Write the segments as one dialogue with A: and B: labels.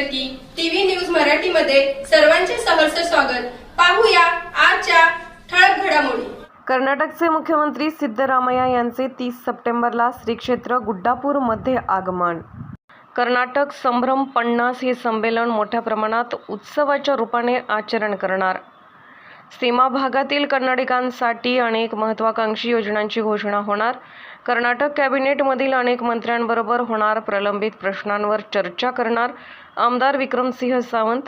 A: की TV news मराठीमध्ये सर्वांचे सहर्ष स्वागत. पाहूया आजच्या ठळक घडामोडी.
B: कर्नाटकचे मुख्यमंत्री सिद्धरामय्या यांचे तीस सप्टेंबरला श्री क्षेत्र गुड्डापूरमध्ये आगमन. कर्नाटक संभ्रम पन्नास हे संमेलन मोठ्या प्रमाणात उत्सवाच्या रूपाने आचरण करणार. सीमा भागातील कर्नाटकांसाठी अनेक महत्त्वाकांक्षी योजनांची घोषणा होणार. कर्नाटक कॅबिनेटमधील अनेक मंत्र्यांबरोबर होणार प्रलंबित प्रश्नांवर चर्चा करणार आमदार विक्रमसिंह सावंत.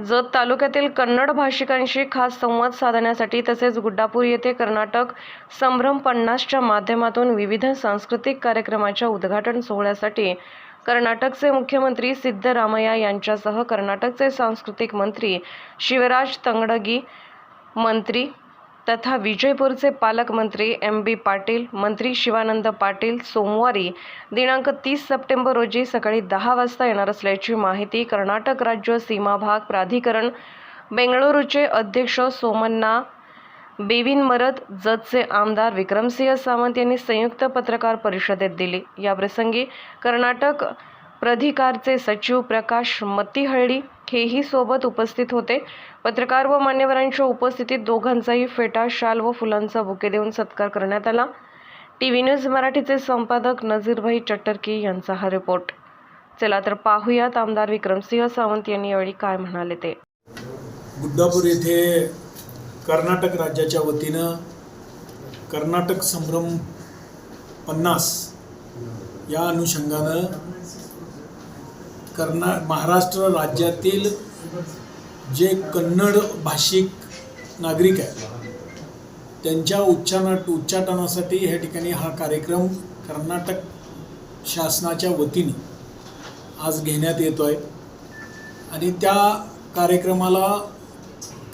B: जत तालुक्यातील कन्नड भाषिकांशी खास संवाद साधण्यासाठी तसेच गुड्डापूर येथे कर्नाटक संभ्रम पन्नासच्या माध्यमातून विविध सांस्कृतिक कार्यक्रमाच्या उद्घाटन सोहळ्यासाठी कर्नाटकचे मुख्यमंत्री सिद्धरामय्या यांच्यासह कर्नाटकचे सांस्कृतिक मंत्री शिवराज तंगडगी मंत्री तथा विजयपूरचे पालकमंत्री एम बी पाटील मंत्री शिवानंद पाटील सोमवारी दिनांक तीस सप्टेंबर रोजी सकाळी दहा वाजता येणार असल्याची माहिती कर्नाटक राज्य सीमा भाग प्राधिकरण बेंगळुरूचे अध्यक्ष सोमन्ना बेविनमरद जतचे आमदार विक्रमसिंह सावंत यांनी संयुक्त पत्रकार परिषदेत दिली. याप्रसंगी कर्नाटक प्राधिकारचे सचिव प्रकाश मतीहळ्ळी हेही सोबत उपस्थित होते. पत्रकार व मान्यवरांच्या उपस्थितीत दोघांचाही फेटा शाल व फुलांचा बुके देऊन सत्कार करण्यात आला. टी व्ही न्यूज मराठीचे संपादक नझीरभाई चट्टरकी यांचा हा रिपोर्ट. चला तर पाहूयात आमदार विक्रमसिंह सावंत यांनी यावेळी काय म्हणाले ते.
C: बुद्धापूर येथे कर्नाटक राज्याच्या वतीनं कर्नाटक संभ्रम पन्नास या अनुषंगानं कर्ना महाराष्ट्र राज्यातील जे कन्नड भाषिक नागरिक आहेत त्यांच्या उच्चारण उच्चाटनासाठी ह्या ठिकाणी हा कार्यक्रम कर्नाटक शासनाच्या वतीने आज घेण्यात येतो आहे आणि त्या कार्यक्रमाला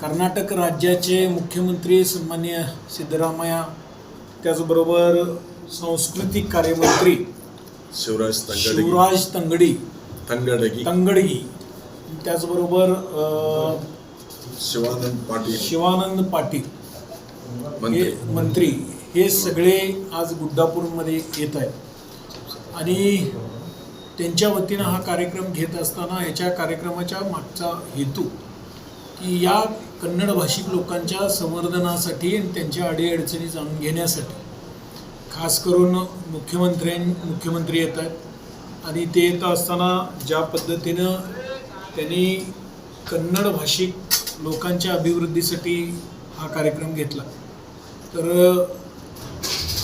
C: कर्नाटक राज्याचे मुख्यमंत्री सन्मान्य सिद्धरामय्या त्याचबरोबर सांस्कृतिक कार्यमंत्री
D: शिवराज
C: शिवराज तंगडी
D: तंगडगी
C: तंगडगी त्याचबरोबर
D: शिवानंद पाटील.
C: शिवानंद पाटील.
D: मंत्री.
C: हे मंत्री. हे सगळे आज गुड्डापूरमध्ये येत आहेत. आणि त्यांच्या वतीनं हा कार्यक्रम घेत असताना ह्याच्या कार्यक्रमाच्या मागचा हेतू की या कन्नड भाषिक लोकांच्या संवर्धनासाठी आणि त्यांच्या अडीअडचणी जाणून घेण्यासाठी. खास करून मुख्यमंत्र्यां मुख्यमंत्री येत आहेत. आणि ते येत असताना ज्या पद्धतीनं त्यांनी कन्नड भाषिक लोकांच्या अभिवृद्धीसाठी हा कार्यक्रम घेतला. तर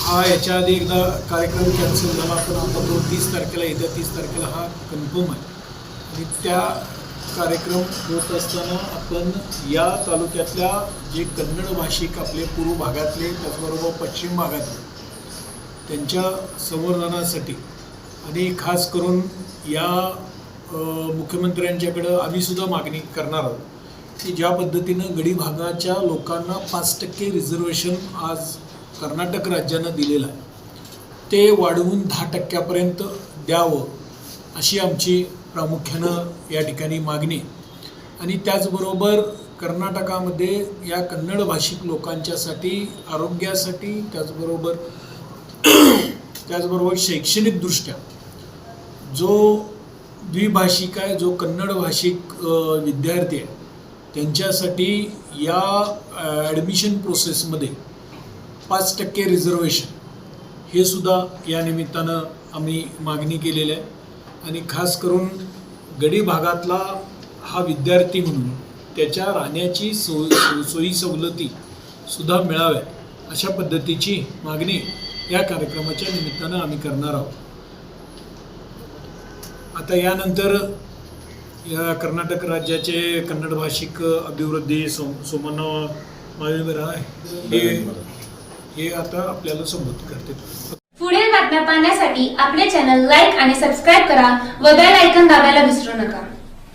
C: हा याच्या आधी एकदा कार्यक्रम कॅन्सल झाला पण आता तो तीस तारखेला येत्या तीस तारखेला हा कन्फर्म आहे. आणि त्या कार्यक्रम होत असताना आपण या तालुक्यातल्या जे कन्नड भाषिक आपले पूर्व भागातले त्याचबरोबर पश्चिम भागातले त्यांच्या संवर्धनासाठी आणि खास करून या मुख्यमंत्र्यांच्याकडं आम्हीसुद्धा मागणी करणार आहोत की ज्या पद्धतीनं गडी भागाच्या लोकांना पाच टक्के रिझर्वेशन आज कर्नाटक राज्यानं दिलेलं आहे. ते वाढवून दहा टक्क्यापर्यंत द्यावं अशी आमची प्रामुख्यानं या ठिकाणी मागणी. आणि त्याचबरोबर कर्नाटकामध्ये या कन्नड भाषिक लोकांच्यासाठी आरोग्यासाठी त्याचबरोबर त्याचबरोबर शैक्षणिकदृष्ट्या जो द्विभाषिक आहे जो कन्नड भाषिक विद्यार्थी आहे त्यांच्यासाठी या ॲडमिशन प्रोसेसमध्ये पाच टक्के रिझर्वेशन हे सुद्धा या निमित्तानं आम्ही मागणी केलेली आहे. आणि खास करून गडी भागातला हा विद्यार्थी म्हणून त्याच्या राहण्याची सो सो- सोयी सवलती सुद्धा मिळाव्या अशा पद्धतीची मागणी या कार्यक्रमाच्या निमित्तानं आम्ही करणार आहोत. आता यानंतर या कर्नाटक राज्याचे कन्नड भाषिक अभिवृद्धी सो सोमन माविरा हे हे आता आपल्याला संबोधित करतील
E: पुढील बातम्या पाहण्यासाठी आपले चॅनल लाईक आणि सबस्क्राईब करा व बेल ऐकन दाबायला विसरू नका.